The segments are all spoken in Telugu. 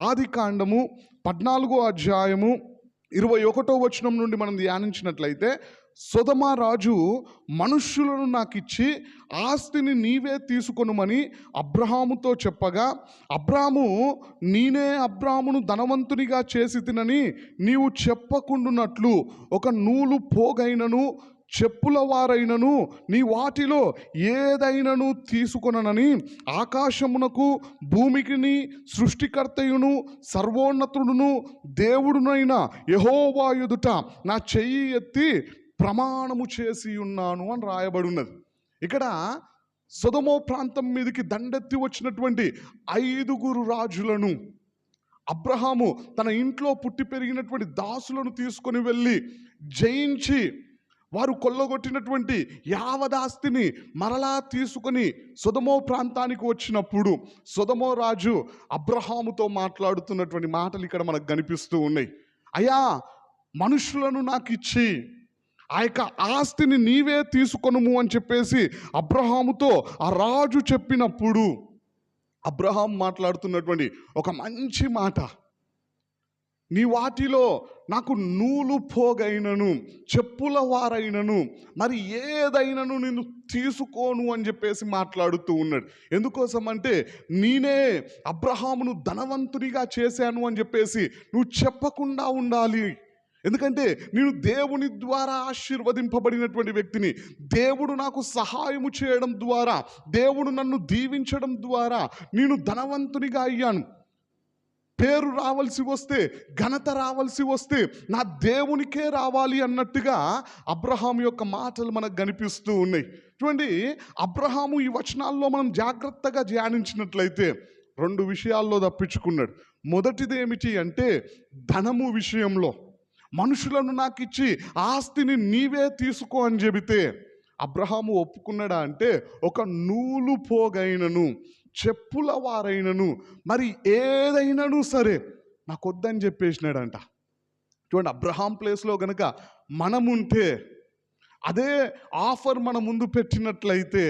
ఆది కాండము పద్నాలుగో అధ్యాయము ఇరవై ఒకటో వచనం నుండి మనం ధ్యానించినట్లయితే సొదమ రాజు మనుష్యులను నాకు ఇచ్చి ఆస్తిని నీవే తీసుకొనుమని అబ్రహాముతో చెప్పగా అబ్రాము నేనే అబ్రామును ధనవంతునిగా చేసి తినని నీవు చెప్పకుండునట్లు ఒక నూలు పోగైనను చెప్పుల వారైనను నీ వాటిలో ఏదైనను తీసుకొననని ఆకాశమునకు భూమికిని సృష్టికర్తయును సర్వోన్నతుడును దేవుడునైన యహోవా ఎదుట నా చెయ్యి ఎత్తి ప్రమాణము చేసి ఉన్నాను అని రాయబడి ఉన్నది ఇక్కడ సుధమో ప్రాంతం మీదకి దండెత్తి వచ్చినటువంటి ఐదుగురు రాజులను అబ్రహాము తన ఇంట్లో పుట్టి పెరిగినటువంటి దాసులను తీసుకొని వెళ్ళి జయించి వారు కొల్లగొట్టినటువంటి యావదాస్తిని మరలా తీసుకొని సుధమో ప్రాంతానికి వచ్చినప్పుడు సుధమో రాజు అబ్రహాముతో మాట్లాడుతున్నటువంటి మాటలు ఇక్కడ మనకు కనిపిస్తూ ఉన్నాయి. అయ్యా మనుషులను నాకు ఇచ్చి ఆ యొక్క ఆస్తిని నీవే తీసుకొనుము అని చెప్పేసి అబ్రహాముతో ఆ రాజు చెప్పినప్పుడు అబ్రహాం మాట్లాడుతున్నటువంటి ఒక మంచి మాట. నీ వాటిలో నాకు నూలు పోగైనను చెప్పుల వారైనను మరి ఏదైనను నేను తీసుకోను అని చెప్పేసి మాట్లాడుతూ ఉన్నాడు. ఎందుకోసం అంటే నేనే అబ్రహామును ధనవంతునిగా చేశాను అని చెప్పేసి నువ్వు చెప్పకుండా ఉండాలి. ఎందుకంటే నేను దేవుని ద్వారా ఆశీర్వదింపబడినటువంటి వ్యక్తిని. దేవుడు నాకు సహాయము చేయడం ద్వారా దేవుడు నన్ను దీవించడం ద్వారా నేను ధనవంతునిగా అయ్యాను. పేరు రావాల్సి వస్తే ఘనత రావాల్సి వస్తే నా దేవునికే రావాలి అన్నట్టుగా అబ్రహాం యొక్క మాటలు మనకు కనిపిస్తూ ఉన్నాయి. చూడండి అబ్రహాము ఈ వచనాల్లో మనం జాగ్రత్తగా ధ్యానించినట్లయితే రెండు విషయాల్లో తప్పించుకున్నాడు. మొదటిది ఏమిటి అంటే ధనము విషయంలో. మనుషులను నాకు ఇచ్చి ఆస్తిని నీవే తీసుకో అని చెబితే అబ్రహాము ఒప్పుకున్నాడా అంటే ఒక నూలు పోగైనను. చెప్పుల వారైనను. మరి ఏదైనాను సరే నాకు వద్దని చెప్పేసినాడంట. చూడండి అబ్రహాం ప్లేస్లో గనక మనముంటే అదే ఆఫర్ మన ముందు పెట్టినట్లయితే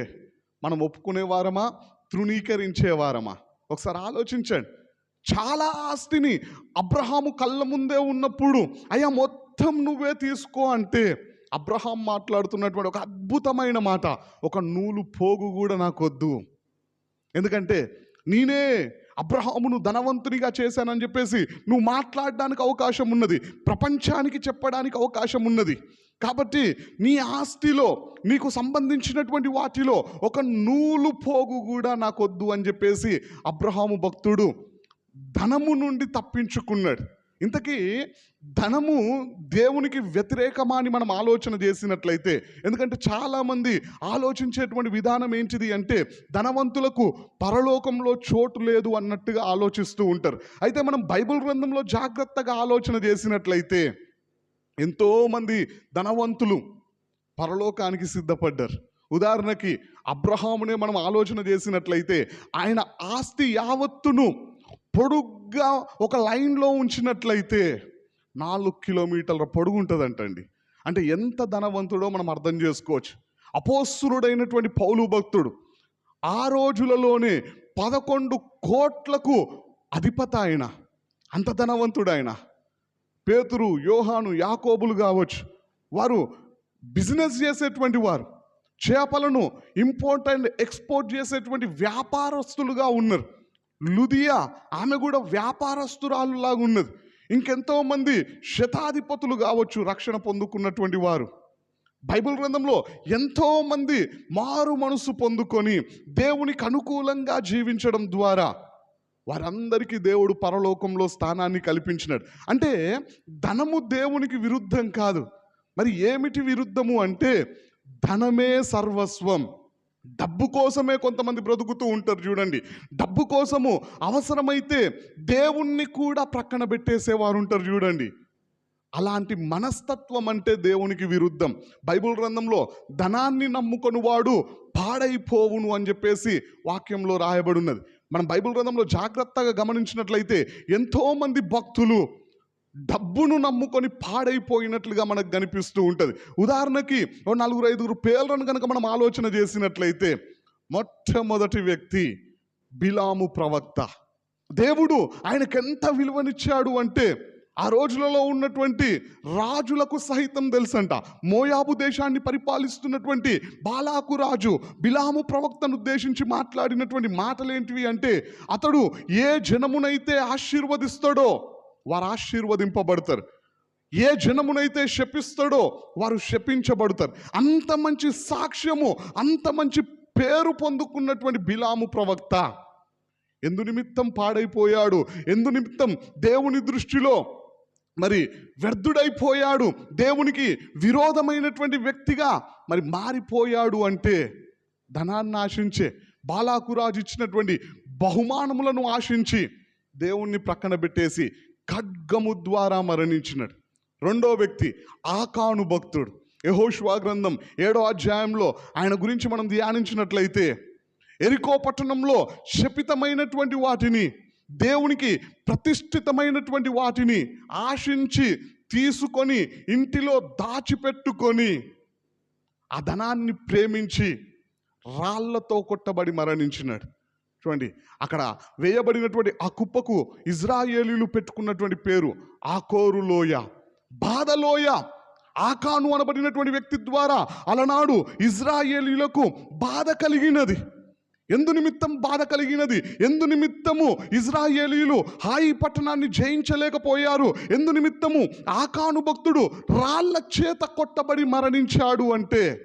మనం ఒప్పుకునేవారమా తృణీకరించేవారమా? ఒకసారి ఆలోచించండి. చాలా ఆస్తిని అబ్రహాము కళ్ళ ముందే ఉన్నప్పుడు అయ్యా మొత్తం నువ్వే తీసుకో అంటే అబ్రహాం మాట్లాడుతున్నటువంటి ఒక అద్భుతమైన మాట ఒక నూలు పోగు కూడా నాకు వద్దు ఎందుకంటే నేనే అబ్రహామును ధనవంతునిగా చేశానని చెప్పేసి నువ్వు మాట్లాడడానికి అవకాశం ఉన్నది ప్రపంచానికి చెప్పడానికి అవకాశం ఉన్నది. కాబట్టి నీ ఆస్తిలో నీకు సంబంధించినటువంటి వాటిలో ఒక నూలు పోగు కూడా నాకొద్దు అని చెప్పేసి అబ్రహాము భక్తుడు ధనము నుండి తప్పించుకున్నాడు. ఇంతకీ ధనము దేవునికి వ్యతిరేకమా అని మనం ఆలోచన చేసినట్లయితే ఎందుకంటే చాలామంది ఆలోచించేటువంటి విధానం ఏంటిది అంటే ధనవంతులకు పరలోకంలో చోటు లేదు అన్నట్టుగా ఆలోచిస్తూ ఉంటారు. అయితే మనం బైబిల్ గ్రంథంలో జాగ్రత్తగా ఆలోచన చేసినట్లయితే ఎంతోమంది ధనవంతులు పరలోకానికి సిద్ధపడ్డారు. ఉదాహరణకి అబ్రహామునే మనం ఆలోచన చేసినట్లయితే ఆయన ఆస్తి యావత్తును సరిగ్గా ఒక లైన్లో ఉంచినట్లయితే నాలుగు కిలోమీటర్ల పొడుగు ఉంటుందంటండి. అంటే ఎంత ధనవంతుడో మనం అర్థం చేసుకోవచ్చు. అపోస్తుడైనటువంటి పౌలు భక్తుడు ఆ రోజులలోనే పదకొండు కోట్లకు అధిపత ఆయన. అంత ధనవంతుడు ఆయన పేతురు యోహాను యాకోబులు కావచ్చు. వారు బిజినెస్ చేసేటువంటి వారు. చేపలను ఇంపోర్ట్ అండ్ ఎక్స్పోర్ట్ చేసేటువంటి వ్యాపారస్తులుగా ఉన్నారు. లుదియా ఆమె కూడా వ్యాపారస్తురాలులాగా ఉన్నది. ఇంకెంతో మంది శతాధిపతులు కావచ్చు రక్షణ పొందుకున్నటువంటి వారు. బైబిల్ గ్రంథంలో ఎంతో మంది మారు మనసు పొందుకొని దేవునికి అనుకూలంగా జీవించడం ద్వారా వారందరికీ దేవుడు పరలోకంలో స్థానాన్ని కల్పించినాడు. అంటే ధనము దేవునికి విరుద్ధం కాదు. మరి ఏమిటి విరుద్ధము అంటే ధనమే సర్వస్వం. డబ్బు కోసమే కొంతమంది బ్రతుకుతూ ఉంటారు చూడండి. డబ్బు కోసము అవసరమైతే దేవుణ్ణి కూడా ప్రక్కన పెట్టేసేవారు ఉంటారు చూడండి. అలాంటి మనస్తత్వం అంటే దేవునికి విరుద్ధం. బైబిల్ గ్రంథంలో ధనాన్ని నమ్ముకొని వాడు పాడైపోవును అని చెప్పేసి వాక్యంలో రాయబడి ఉన్నది. మనం బైబిల్ గ్రంథంలో జాగ్రత్తగా గమనించినట్లయితే ఎంతోమంది భక్తులు డబ్బును నమ్ముకొని పాడైపోయినట్లుగా మనకు కనిపిస్తూ ఉంటుంది. ఉదాహరణకి ఓ నలుగురు ఐదుగురు పేర్లను కనుక మనం ఆలోచన చేసినట్లయితే మొట్టమొదటి వ్యక్తి బిలాము ప్రవక్త. దేవుడు ఆయనకు ఎంత విలువనిచ్చాడు అంటే ఆ రోజులలో ఉన్నటువంటి రాజులకు సహితం తెలుసంట. మోయాబు దేశాన్ని పరిపాలిస్తున్నటువంటి బాలాకు రాజు బిలాము ప్రవక్తను ఉద్దేశించి మాట్లాడినటువంటి మాటలేంటివి అంటే అతడు ఏ జనమునైతే ఆశీర్వదిస్తాడో వారు ఆశీర్వదింపబడతారు. ఏ జనమునైతే శపిస్తాడో వారు శపించబడతారు. అంత మంచి సాక్ష్యము అంత మంచి పేరు పొందుకున్నటువంటి బిలాము ప్రవక్త. ఎందు నిమిత్తం పాడైపోయాడు. ఎందు నిమిత్తం దేవుని దృష్టిలో మరి వ్యర్థుడైపోయాడు. దేవునికి విరోధమైనటువంటి వ్యక్తిగా మరి మారిపోయాడు అంటే ధనాన్ని ఆశించే బాలాకురాజు ఇచ్చినటువంటి బహుమానములను ఆశించి దేవుణ్ణి ప్రక్కన పెట్టేసి ఖడ్గము ద్వారా మరణించినాడు. రెండో వ్యక్తి ఆకాను భక్తుడు. యహోష్వా గ్రంథం ఏడో అధ్యాయంలో ఆయన గురించి మనం ధ్యానించినట్లయితే ఎరికో పట్టణంలో శపితమైనటువంటి వాటిని దేవునికి ప్రతిష్ఠితమైనటువంటి వాటిని ఆశించి తీసుకొని ఇంటిలో దాచిపెట్టుకొని ఆ ధనాన్ని ప్రేమించి రాళ్ళతో కొట్టబడి మరణించినాడు. చూడండి అక్కడ వేయబడినటువంటి ఆ కుప్పకు ఇజ్రాయేలీలు పెట్టుకున్నటువంటి పేరు ఆకోరులోయ బాధలోయ ఆకాను అనబడినటువంటి వ్యక్తి ద్వారా అలనాడు ఇజ్రాయేలీలకు బాధ కలిగినది. ఎందు నిమిత్తం బాధ కలిగినది? ఎందు నిమిత్తము ఇజ్రాయేలీలు హాయి పట్టణాన్ని జయించలేకపోయారు? ఎందు నిమిత్తము ఆకాను భక్తుడు రాళ్ళ చేత కొట్టబడి మరణించాడు అంటే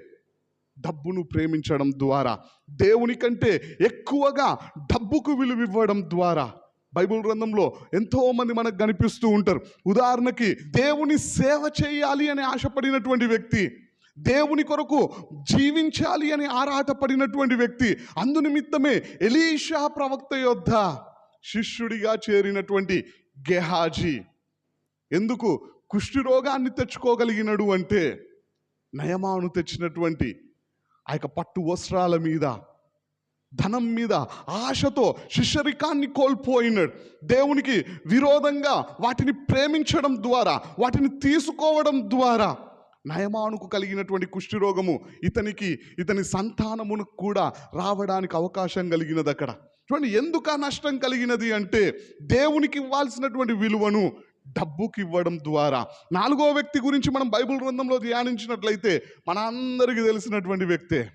డబ్బును ప్రేమించడం ద్వారా దేవుని కంటే ఎక్కువగా డబ్బుకు విలువ ఇవ్వడం ద్వారా. బైబిల్ గ్రంథంలో ఎంతోమంది మనకు కనిపిస్తూ ఉంటారు. ఉదాహరణకి దేవుని సేవ చేయాలి అని ఆశపడినటువంటి వ్యక్తి దేవుని కొరకు జీవించాలి అని ఆరాటపడినటువంటి వ్యక్తి అందునిమిత్తమే ఎలీషా ప్రవక్త యొద్ద శిష్యుడిగా చేరినటువంటి గెహాజీ. ఎందుకు? కుష్ఠరోగాన్ని తెచ్చుకోగలిగినడు అంటే నయమాను తెచ్చినటువంటి ఆ యొక్క పట్టు వస్త్రాల మీద ధనం మీద ఆశతో శిష్యరికాన్ని కోల్పోయినాడు. దేవునికి విరోధంగా వాటిని ప్రేమించడం ద్వారా వాటిని తీసుకోవడం ద్వారా నయమానుకు కలిగినటువంటి కుష్ఠిరోగము ఇతనికి ఇతని సంతానమును కూడా రావడానికి అవకాశం కలిగినది అక్కడ చూడండి ఎందుకు ఆ నష్టం కలిగినది అంటే దేవునికి ఇవ్వాల్సినటువంటి విలువను డబ్బుకి ఇవ్వడం ద్వారా. నాలుగో వ్యక్తి గురించి మనం బైబిల్ గ్రంథంలో ధ్యానించినట్లయితే మన అందరికీ తెలిసినటువంటి వ్యక్తే.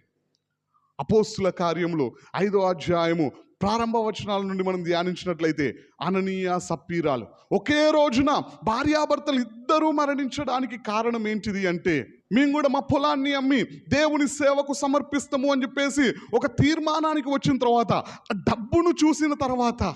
అపోస్తుల కార్యములు ఐదో అధ్యాయము ప్రారంభ వచనాల నుండి మనం ధ్యానించినట్లయితే అననీయ సప్పీరాలు. ఒకే రోజున భార్యాభర్తలు ఇద్దరూ మరణించడానికి కారణం ఏంటిది అంటే మేము కూడా మా పొలాన్ని అమ్మి దేవుని సేవకు సమర్పిస్తాము అని చెప్పేసి ఒక తీర్మానానికి వచ్చిన తర్వాత ఆ డబ్బును చూసిన తర్వాత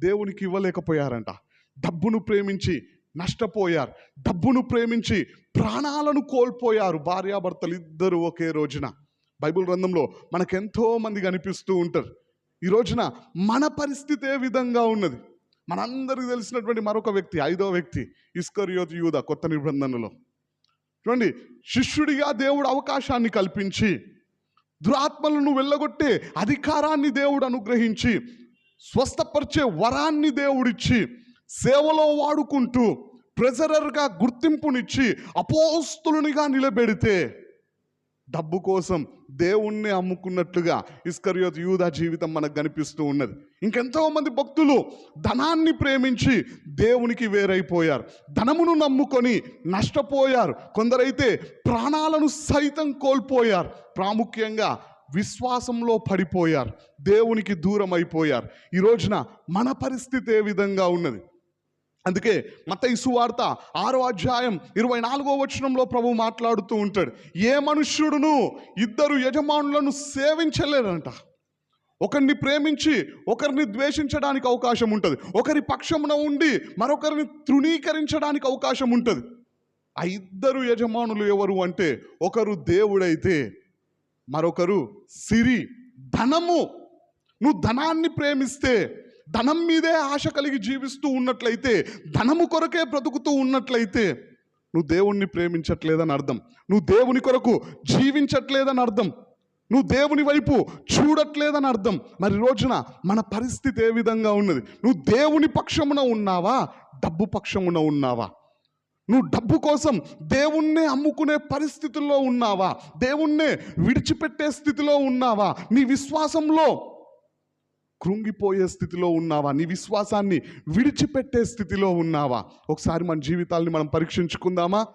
దేవునికి ఇవ్వలేకపోయారంట. డబ్బును ప్రేమించి నష్టపోయారు. డబ్బును ప్రేమించి ప్రాణాలను కోల్పోయారు భార్యాభర్తలు ఇద్దరు ఒకే రోజున. బైబిల్ గ్రంథంలో మనకెంతో మంది కనిపిస్తూ ఉంటారు. ఈ రోజున మన పరిస్థితి ఏ విధంగా ఉన్నది? మనందరికీ తెలిసినటువంటి మరొక వ్యక్తి ఐదో వ్యక్తి ఇస్కరియోత్ యూద కొత్త నిబంధనలో. చూడండి శిష్యుడిగా దేవుడు అవకాశాన్ని కల్పించి దురాత్మలను వెళ్ళగొట్టే అధికారాన్ని దేవుడు అనుగ్రహించి స్వస్థపరిచే వరాన్ని దేవుడిచ్చి సేవలో వాడుకుంటూ ప్రెజరర్గా గుర్తింపునిచ్చి అపోస్తులునిగా నిలబెడితే డబ్బు కోసం దేవుణ్ణి అమ్ముకున్నట్లుగా ఇస్కర్యోత్ యూదా జీవితం మనకు కనిపిస్తూ ఉన్నది. ఇంకెంతో మంది భక్తులు ధనాన్ని ప్రేమించి దేవునికి వేరైపోయారు. ధనమును నమ్ముకొని నష్టపోయారు. కొందరైతే ప్రాణాలను సైతం కోల్పోయారు. ప్రాముఖ్యంగా విశ్వాసంలో పడిపోయారు. దేవునికి దూరం అయిపోయారు ఈ రోజున మన పరిస్థితి ఏ విధంగా ఉన్నది? అందుకే మత్తయి సువార్త ఆరో అధ్యాయం ఇరవై నాలుగో వచనంలో ప్రభు మాట్లాడుతూ ఉంటాడు ఏ మనుష్యుడును ఇద్దరు యజమానులను సేవించలేరంట. ఒకరిని ప్రేమించి ఒకరిని ద్వేషించడానికి అవకాశం ఉంటుంది. ఒకరి పక్షమున ఉండి మరొకరిని తృణీకరించడానికి అవకాశం ఉంటుంది. ఆ ఇద్దరు యజమానులు ఎవరు అంటే ఒకరు దేవుడైతే మరొకరు సిరి ధనము. నువ్వు ధనాన్ని ప్రేమిస్తే ధనం మీదే ఆశ కలిగి జీవిస్తూ ఉన్నట్లయితే ధనము కొరకే బ్రతుకుతూ ఉన్నట్లయితే నువ్వు దేవుణ్ణి ప్రేమించట్లేదని అర్థం. నువ్వు దేవుని కొరకు జీవించట్లేదని అర్థం. నువ్వు దేవుని వైపు చూడట్లేదని అర్థం. మరి రోజున మన పరిస్థితి ఏ విధంగా ఉన్నది? నువ్వు దేవుని పక్షమున ఉన్నావా? డబ్బు పక్షమున ఉన్నావా? నువ్వు డబ్బు కోసం దేవుణ్ణే అమ్ముకునే పరిస్థితుల్లో ఉన్నావా? దేవుణ్ణే విడిచిపెట్టే స్థితిలో ఉన్నావా? నీ విశ్వాసంలో కృంగిపోయే స్థితిలో ఉన్నావా? నీ విశ్వాసాన్ని విడిచిపెట్టే స్థితిలో ఉన్నావా? ఒకసారి మన జీవితాల్ని మనం పరీక్షించుకుందామా?